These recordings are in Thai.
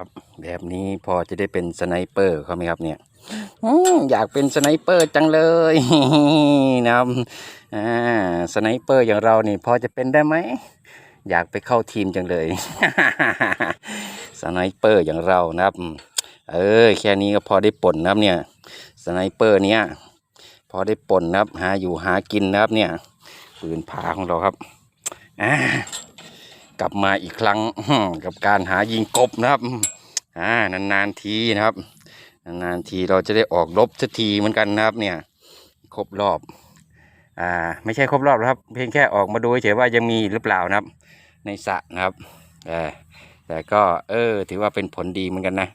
ครับแบบนี้พอจะได้เป็นสไนเปอร์เขาไหมครับเนี่ยอยากเป็นสไนเปอร์จังเลยนะครับสไนเปอร์อย่างเรานี่พอจะเป็นได้ไหม อยากไปเข้าทีมจังเลยสไนเปอร์อย่างเรานะครับ เออแค่นี้ก็พอได้ปนนะครับเนี่ยสไนเปอร์เนี้ยพอได้ปนนะครับ หาอยู่หากินนะครับเนี่ยปืนผาของเราครับอ่า กลับมาอีกครั้งกับการหายิงกบนะครับอ่านานๆทีนะครับ นานๆทีเราจะได้ออกรบสักทีเหมือนกันนะครับ เนี่ย ครบรอบ อ่า ไม่ใช่ครบรอบครับ เพียงแค่ออกมาดูเฉยว่ายังมีหรือเปล่านะครับ ในสระนะครับแต่แต่ก็ เออ ถือว่าเป็นผลดีเหมือนกันนะ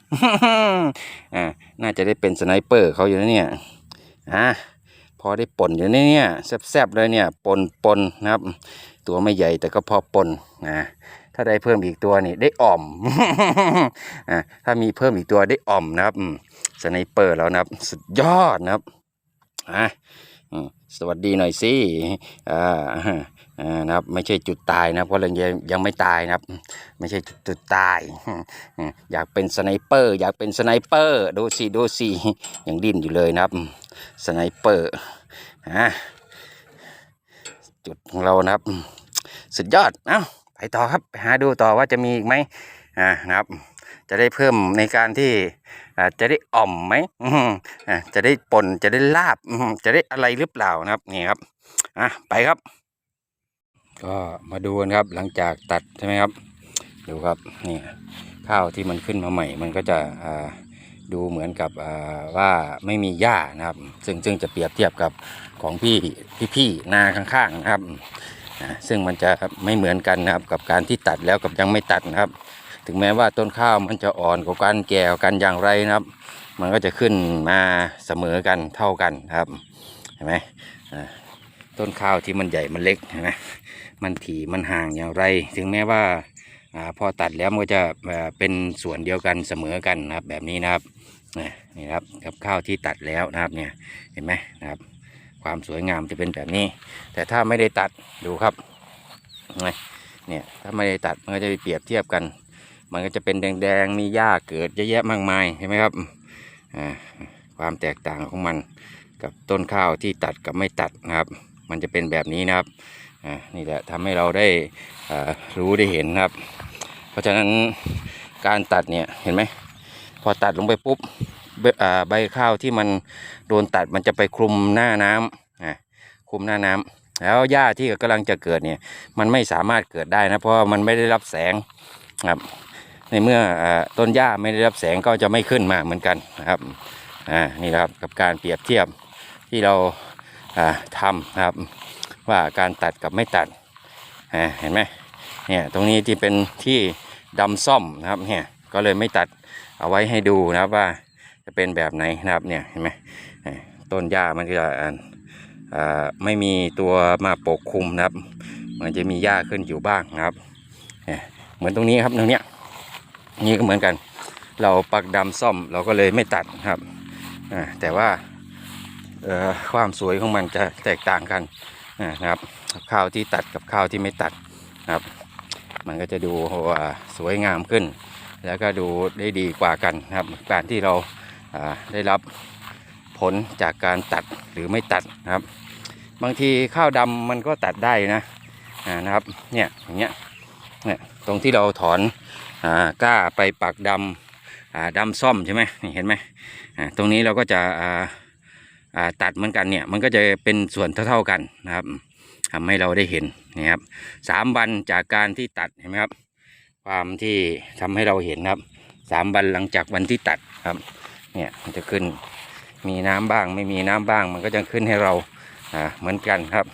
อ่าน่าจะได้เป็นสไนเปอร์เขาอยู่นะเนี่ยอ่า พอได้ป่นอยู่นะเนี่ยแซ่บๆเลยเนี่ยปนปนๆนะครับ ตัวไม่ใหญ่แต่ก็พอปนนะถ้าได้เพิ่มอีกตัวนี่ได้อ่อมอ่าถ้ามีเพิ่มอีกตัวได้อ่อมนะครับสไนเปอร์แล้วนะครับ สุดยอดนะครับอะสวัสดีหน่อยสิอ่าอ่านะครับไม่ใช่จุดตายนะเพราะเรายังยังไม่ตายนะครับ ไม่ใช่จุดจุดตายอืมอยากเป็นสไนเปอร์ อยากเป็นสไนเปอร์ ดูสิดูสิยังดิ้นอยู่เลยนะครับสไนเปอร์ อะจุดของเรานะครับ สุดยอดเอ้าไปต่อครับไปหาดูต่อว่าจะมีอีกไหมอ่านะครับ จะได้เพิ่มในการที่อ่าจะได้อ่อมไหมอ่าจะได้ป่นจะได้ลาบจะได้อะไรหรือเปล่านะครับนี่ครับอะไปครับ ก็มาดูกันครับหลังจากตัดใช่ไหมครับ ดูครับนี่ข้าวที่มันขึ้นมาใหม่ มันก็จะอ่า ดูเหมือนกับว่าไม่มีหญ้านะครับ ซึ่งซึ่งจะเปรียบเทียบกับของพี่พี่ๆนาข้างๆนะครับซึ่งมันจะไม่เหมือนกันนะครับกับการที่ตัดแล้วกับยังไม่ตัดนะครับ ถึงแม้ว่าต้นข้าวมันจะอ่อนกว่ากันแก่กันอย่างไรนะครับ มันก็จะขึ้นมาเสมอกันเท่ากันครับเห็นไหมต้นข้าวที่มันใหญ่มันเล็กเห็นไหมมันถี่มันห่างอย่างไร ถึงแม้ว่า พอตัดแล้วมันก็จะเป็นส่วนเดียวกันเสมอกันนะครับ แบบนี้นะครับนี่นะครับกับข้าวที่ตัดแล้วนะครับเนี่ยเห็นไหมนะครับ ความสวยงามจะเป็นแบบนี้ แต่ถ้าไม่ได้ตัดดูครับเนี่ยถ้าไม่ได้ตัดมันก็จะไปเปรียบเทียบกัน มันก็จะเป็นแดงๆมีหญ้าเกิดเยอะแยะมากมายเห็นไหมครับอ่าความแตกต่างของมันกับต้นข้าวที่ตัดกับไม่ตัดนะครับ มันจะเป็นแบบนี้นะครับ นี่แหละทำให้เราได้รู้ได้เห็นครับ เพราะฉะนั้นการตัดเนี่ยเห็นไหมพอตัดลงไปปุ๊บใบข้าวที่มันโดนตัดมันจะไปคลุมหน้าน้ำคลุมหน้าน้ำแล้วหญ้าที่กำลังจะเกิดเนี่ยมันไม่สามารถเกิดได้นะเพราะมันไม่ได้รับแสงครับในเมื่ออต้นหญ้าไม่ได้รับแสงก็จะไม่ขึ้นมาเหมือนกันนะครับนี่ครับกับการเปรียบเทียบที่เราทำครับ ว่าการตัดกับไม่ตัดเห็นไหมเนี่ยตรงนี้ที่เป็นที่ดำซ่อมนะครับเนี่ยก็เลยไม่ตัดเอาไว้ให้ดูนะครับว่าจะเป็นแบบไหนนะครับเนี่ยเห็นไหมต้นหญ้ามันก็จะไม่มีตัวมาปกคลุมนะครับมันจะมีหญ้าขึ้นอยู่บ้างนะครับเนี่ยเหมือนตรงนี้ครับตรงเนี้ยนี่ก็เหมือนกัน เราปักดำซ่อมเราก็เลยไม่ตัดครับแต่ว่าความสวยของมันจะแตกต่างกัน นะครับข้าวที่ตัดกับข้าวที่ไม่ตัดนะครับ มันก็จะดูว่าสวยงามขึ้น แล้วก็ดูได้ดีกว่ากันนะครับ การที่เราอ่าได้รับผลจากการตัดหรือไม่ตัดนะครับ บางทีข้าวดำมันก็ตัดได้นะอ่านะครับเนี่ยอย่างเงี้ยเนี่ยตรงที่เราถอนอ่ากล้าไปปักดำอ่าดำซ่อมใช่ไหมนี่เห็นไหมอ่าตรงนี้เราก็จะอ่าอ่า ตัดเหมือนกันเนี่ยมันก็จะเป็นส่วนเท่าๆกันนะครับทำให้เราได้เห็นนี่ครับสามวันจากการที่ตัดเห็นไหมครับ ความที่ทำให้เราเห็นครับสามวันหลังจากวันที่ตัดครับ เนี่ยมันจะขึ้นมีน้ำบ้าง ไม่มีน้ำบ้าง มันก็จะขึ้นให้เราอ่าเหมือนกันครับ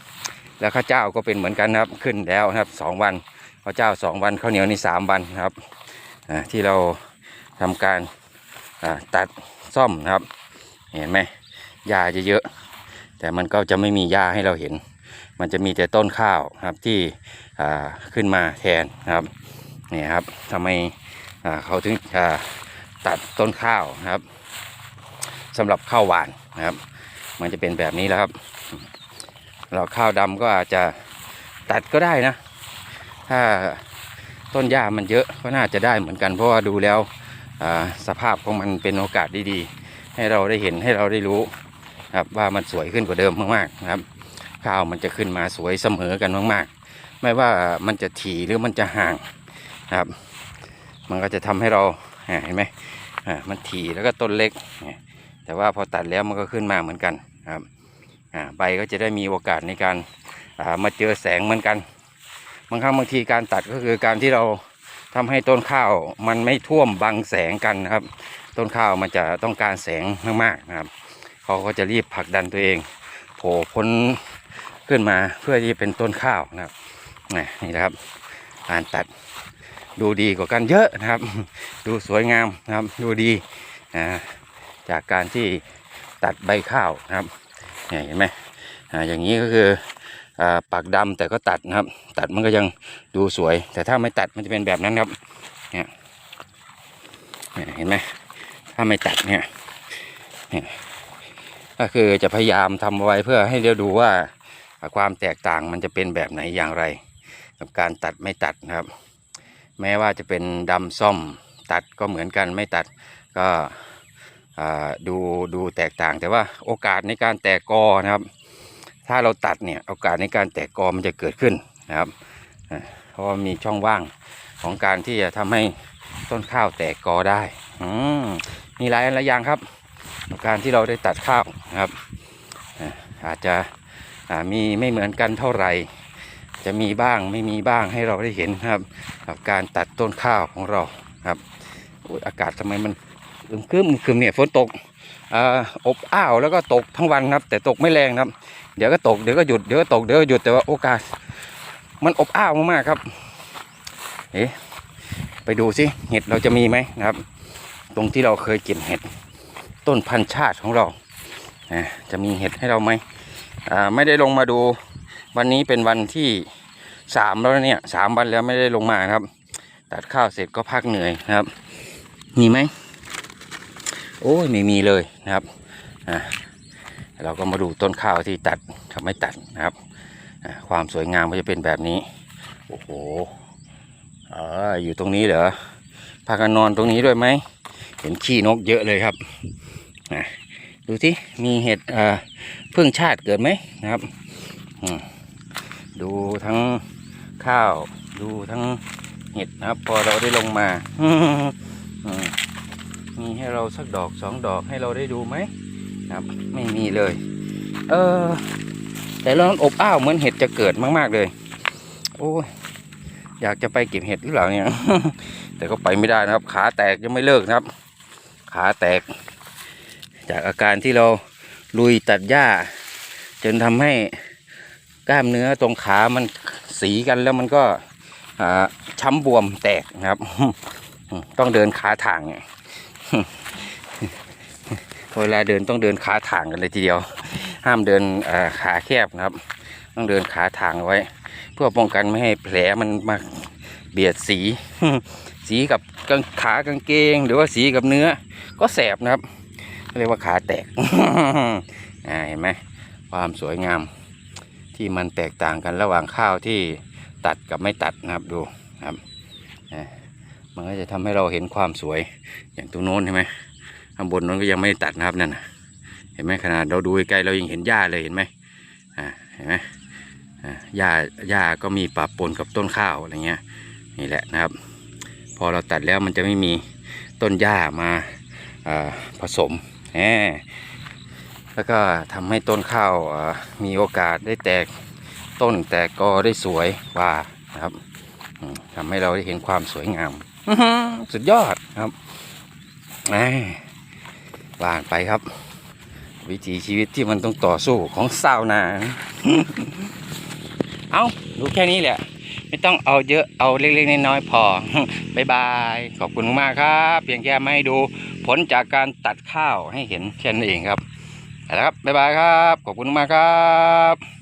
แล้วข้าวเจ้าก็เป็นเหมือนกันครับขึ้นแล้วครับสองวันข้าวเจ้าสองวันข้าวเหนียวนี่สามวันครับอ่าที่เราทำการอ่าตัดซ่อมนะครับ เห็นไหม หญ้าจะเยอะแต่มันก็จะไม่มีหญ้าให้เราเห็น มันจะมีแต่ต้นข้าวครับที่ขึ้นมาแทนครับนี่ครับทำไมเขาถึงตัดต้นข้าวครับสำหรับข้าวหวานนะครับ มันจะเป็นแบบนี้แล้วครับ เราข้าวดำก็อาจจะตัดก็ได้นะ ถ้าต้นหญ้ามันเยอะก็น่าจะได้เหมือนกัน เพราะว่าดูแล้วสภาพของมันเป็นโอกาสดีๆ ให้เราได้เห็นให้เราได้รู้ ครับว่ามันสวยขึ้นกว่าเดิมมากๆนะครับ ข้าวมันจะขึ้นมาสวยเสมอกันมากๆ ไม่ว่ามันจะถี่หรือมันจะห่างนะครับ มันก็จะทำให้เราเห็นไหมอ่ามันถี่แล้วก็ต้นเล็ก แต่ว่าพอตัดแล้วมันก็ขึ้นมาเหมือนกันครับใบก็จะได้มีโอกาสในการมาเจอแสงเหมือนกัน บางครั้งบางทีการตัดก็คือการที่เราทำให้ต้นข้าวมันไม่ท่วมบังแสงกันนะครับ ต้นข้าวมันจะต้องการแสงมากๆนะครับ เขาก็จะรีบผลักดันตัวเองโผล่พ้นขึ้นมาเพื่อที่เป็นต้นข้าวนะครับนี่นะครับการตัดดูดีกว่ากันเยอะนะครับ ดูสวยงามนะครับดูดีอ่าจากการที่ตัดใบข้าวนะครับเนี่ยเห็นไหมอย่างนี้ก็คืออปากดำแต่ก็ตัดนะครับ ตัดมันก็ยังดูสวย แต่ถ้าไม่ตัดมันจะเป็นแบบนั้นครับเนี่ยเห็นไหมถ้าไม่ตัดเนี่ย ก็คือจะพยายามทำไว้เพื่อให้เราดูว่าความแตกต่างมันจะเป็นแบบไหนอย่างไร กับการตัดไม่ตัดนะครับ แม้ว่าจะเป็นดำส้มตัดก็เหมือนกันไม่ตัดก็ดูดูแตกต่าง แต่ว่าโอกาสในการแตกกอนะครับ ถ้าเราตัดเนี่ยโอกาสในการแตกกอมันจะเกิดขึ้นนะครับเพราะว่ามีช่องว่างของการที่จะทำให้ต้นข้าวแตกกอได้ อืมมีหลายหลายอย่างครับ การที่เราได้ตัดข้าวนะครับ อาจจะมีไม่เหมือนกันเท่าไหร่ จะมีบ้างไม่มีบ้างให้เราได้เห็นครับกับการตัดต้นข้าวของเราครับอากาศทำไมมันอึมครึมครึมเนี่ยฝนตกออบอ้าวแล้วก็ตกทั้งวันครับ แต่ตกไม่แรงครับ เดี๋ยวก็ตกเดี๋ยวก็หยุดเดี๋ยวก็ตกเดี๋ยวก็หยุดแต่ว่าโอกาส มันอบอ้าวมากๆครับเอ๊ะไปดูสิเห็ดเราจะมีไหมนะครับ ตรงที่เราเคยเกินเห็ด ต้นพันชาติของเราอ่าจะมีเห็ดให้เราไหมอ่าไม่ได้ลงมาดู วันนี้เป็นวันที่สามแล้วเนี่ยสามวันแล้วไม่ได้ลงมาครับ ตัดข้าวเสร็จก็พักเหนื่อยนะครับ มีไหมโอ้ยไม่มีเลยนะครับอ่าเราก็มาดูต้นข้าวที่ตัดกับไม่ตัดนะครับความสวยงามก็จะเป็นแบบนี้ โอ้โหเอออยู่ตรงนี้เหรอพากันนอนตรงนี้ด้วยไหม เห็นขี้นกเยอะเลยครับ ดูที่มีเห็ดพึ่งชาติเกิดไหมนะครับดูทั้งข้าวดูทั้งเห็ดนะครับ พอเราได้ลงมามีให้เราสักดอกสองดอกให้เราได้ดูไหมครับ ไม่มีเลย เออ แต่เราอบอ้าวเหมือนเห็ดจะเกิดมากๆเลย โอ้ยอยากจะไปเก็บเห็ดหรือเปล่าเนี่ย แต่ก็ไปไม่ได้นะครับ ขาแตกยังไม่เลิกนะครับ ขาแตก จากอาการที่เราลุยตัดหญ้า จนทำให้กล้ามเนื้อตรงขามันสีกันแล้วมันก็ช้ำบวมแตกนะครับ ต้องเดินขาถ่างเวลาเดินต้องเดินขาถ่างกันเลยทีเดียว ห้ามเดินขาแคบนะครับ ต้องเดินขาถ่างไว้ เพื่อป้องกันไม่ให้แผลมันมาเบียดสี สีกับขากางเกง หรือว่าสีกับเนื้อก็แสบนะครับ เรียกว่าขาแตก อ่าเห็นไหมความสวยงามที่มันแตกต่างกันระหว่างข้าวที่ตัดกับไม่ตัดนะครับดูครับมันก็จะทำให้เราเห็นความสวยอย่างตรงโน้นใช่ไหมข้างบนนั้นก็ยังไม่ตัดนะครับนั่นะเห็นไหมขนาดเราดูไกลๆเรายังเห็นหญ้าเลยเห็นไหมอ่าเห็นไหมหญ้าหญ้าก็มีปะปนกับต้นข้าวอะไรเงี้ยนี่แหละนะครับ พอเราตัดแล้วมันจะไม่มีต้นหญ้ามาผสม แล้วก็ทำให้ต้นข้าวมีโอกาสได้แตกต้นแตกกอได้สวยกว่านะครับทำให้เราได้เห็นความสวยงามสุดยอดครับว่านไปครับ วิถีชีวิตที่มันต้องต่อสู้ของสาวนา เอาดูแค่นี้แหละ ไม่ต้องเอาเยอะเอาเล็กๆน้อยๆพอบ๊ายบายขอบคุณมากครับ เพียงแค่ไม่ดูผลจากการตัดข้าวให้เห็นแค่นั้นเองครับนะครับบ๊ายบายครับ ขอบคุณมากครับ